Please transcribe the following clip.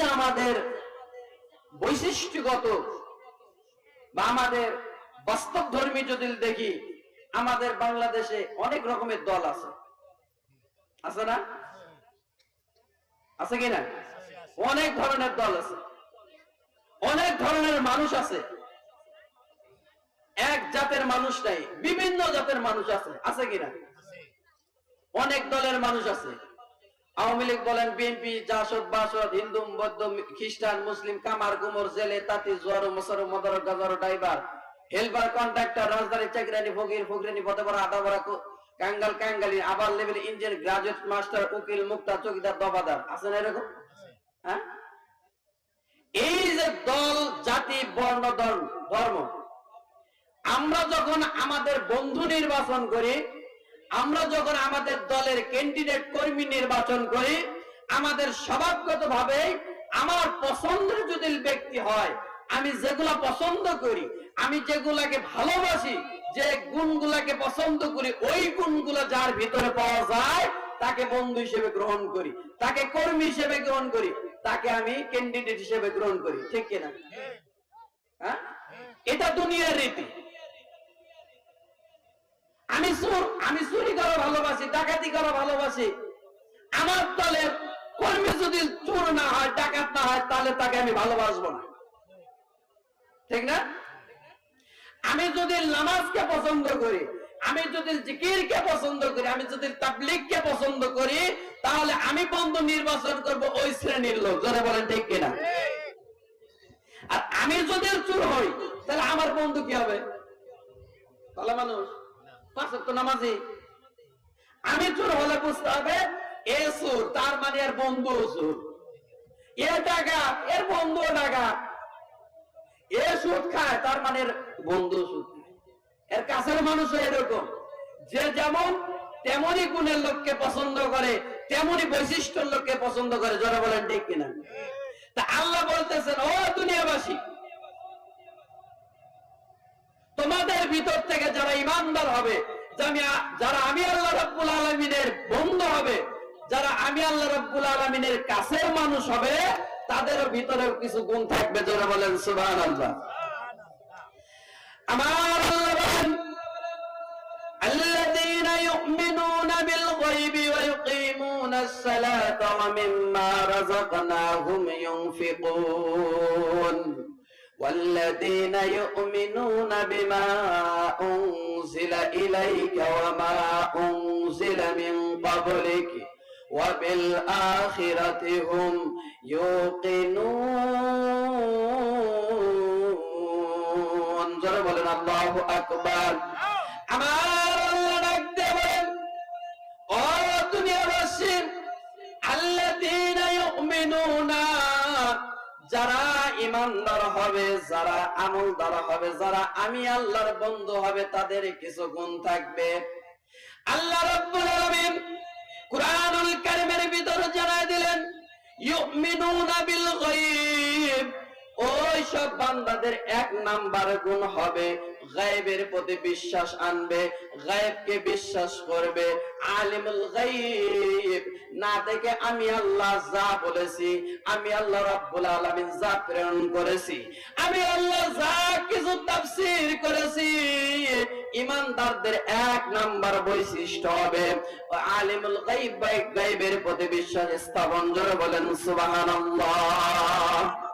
যে আমাদের বৈশিষ্ট্যগত বা আমাদের বাস্তব ধর্মী যদি দেখি, আমাদের বাংলাদেশে অনেক রকমের দল আছে। আছে না? আছে কিনা? অনেক ধরনের দল আছে। অনেক ধরনের মানুষ আছে। এক জাতের মানুষ নাই, বিভিন্ন জাতের মানুষ আছে। আছে কিনা? অনেক দলের মানুষ আছে। আওয়ামী লীগ বলেন, বিএনপি, জাসদ, বাসদ, হিন্দু, বৌদ্ধ, খ্রিস্টান, মুসলিম, কামার গুমর জেলে, তাঁতি, জোয়ার, মসর মদর গজর, ড্রাইভার হেলপার কন্ট্রাক্টর রাজধানী চাকরানি, ফকির, ফকিরানি, পথে বড় আদা বড়া কাঙ্গাল, কাঙ্গালি, আবার লেভেল ইঞ্জিন, গ্রাজুয়েট মাস্টার, উকিল, মুক্তা, চকিদার, দফাদার। আছে না এরকম? হ্যাঁ? এই যে দল, জাতি, বর্ণ, ধর্ম ধর্ম, আমরা যখন আমাদের বন্ধু নির্বাচন করি আমরা যখন আমাদের দলের ক্যান্ডিডেট কর্মী নির্বাচন করি আমাদের স্বভাবগত ভাবে আমার পছন্দের যদি ব্যক্তি হয় আমি যেগুলা পছন্দ করি আমি যেগুলাকে ভালোবাসি যে গুণগুলাকে পছন্দ করি ওই গুণগুলো যার ভিতরে পাওয়া যায় তাকে বন্ধু হিসেবে গ্রহণ করি তাকে কর্মী হিসেবে গ্রহণ করি তাকে আমি ক্যান্ডিডেট হিসেবে গ্রহণ করি ঠিক কিনা? হ্যাঁ? এটা দুনিয়ার রীতি। আমি চোর আমি চুরি করা ভালোবাসি, ডাকাতি করা ভালোবাসি। আমার দলের কর্মী যদি চোর না হয়, ডাকাত না হয়, তাহলে তাকে আমি ভালোবাসবো না। ঠিক না? আমি যদি নামাজকে পছন্দ করি, আমি যদি জিকিরকে পছন্দ করি, আমি যদি তাবলিগকে পছন্দ করি, তাহলে আমি বন্ধু নির্বাচন করব ওই শ্রেণির লোক। যারা বলেন ঠিক কিনা? আর আমি যদি চুর হই, তাহলে আমার বন্ধু কি হবে? ভালো মানুষ। আমি চোর হলে বুঝতে হবে, এ তার মানে এর বন্ধু এ টাকা এর বন্ধু টাকা এ সুদ খায়, তার মানে বন্ধু সুদ। এর কাছের মানুষ এরকম। যে যেমন তেমনই গুণের লোককে পছন্দ করে তেমনই বৈশিষ্ট্যের লোককে পছন্দ করে যারা বলেন ঠিক কিনা? তা আল্লাহ বলতেছেন, ও ভিতর থেকে যারা ইমানদার হবে যারা আমি আল্লাহ রব্বুল আলমিনের বন্ধু হবে, যারা আমি আল্লাহ রব্বুল আলমিনের কাছের মানুষ হবে তাদের ভিতরে কিছু গুণ থাকবে যারা বলেন সুবাহ আল্লাহ আমার الذين يؤمنون بالغيب ويقيمون الصلاة ومما رزقناهم ينفقون والذين يؤمنون بما أنزل إليك وما أنزل من قبلك وبالآخرة هم يوقنون جرب لنا الله أكبر আমার আল্লাহ ডাক দিয়ে বলেন ও দুনিয়াবাসী আল্লাযীনা ইউমিনুনা যারা ইমানদার হবে, যারা আমলদার হবে, যারা আমি আল্লাহর বন্ধু হবে, তাদের কিছু গুণ থাকবে। আল্লাহ রাব্বুল আলামিন কুরআনুল কারীমের ভিতরে জানায় দিলেন, ইউমিনুনা বিল গায়ব। ওই সব বান্দাদের এক নাম্বার গুণ হবে, গায়েবের প্রতি বিশ্বাস আনবে, গায়েবকে বিশ্বাস করবে, আলিমুল গায়েব। না দেখে আমি আল্লাহ যা বলেছি, আমি আল্লাহ রাব্বুল আলামিন যা প্রেরণ করেছি, আমি আল্লাহ যা কিছু তাফসীর করেছি। ইমানদারদের এক নাম্বার বৈশিষ্ট্য হবে, আলিমুল গায়ব গায়বের প্রতি বিশ্বাস স্থাপন জোরে বলেন সুবহানাল্লাহ।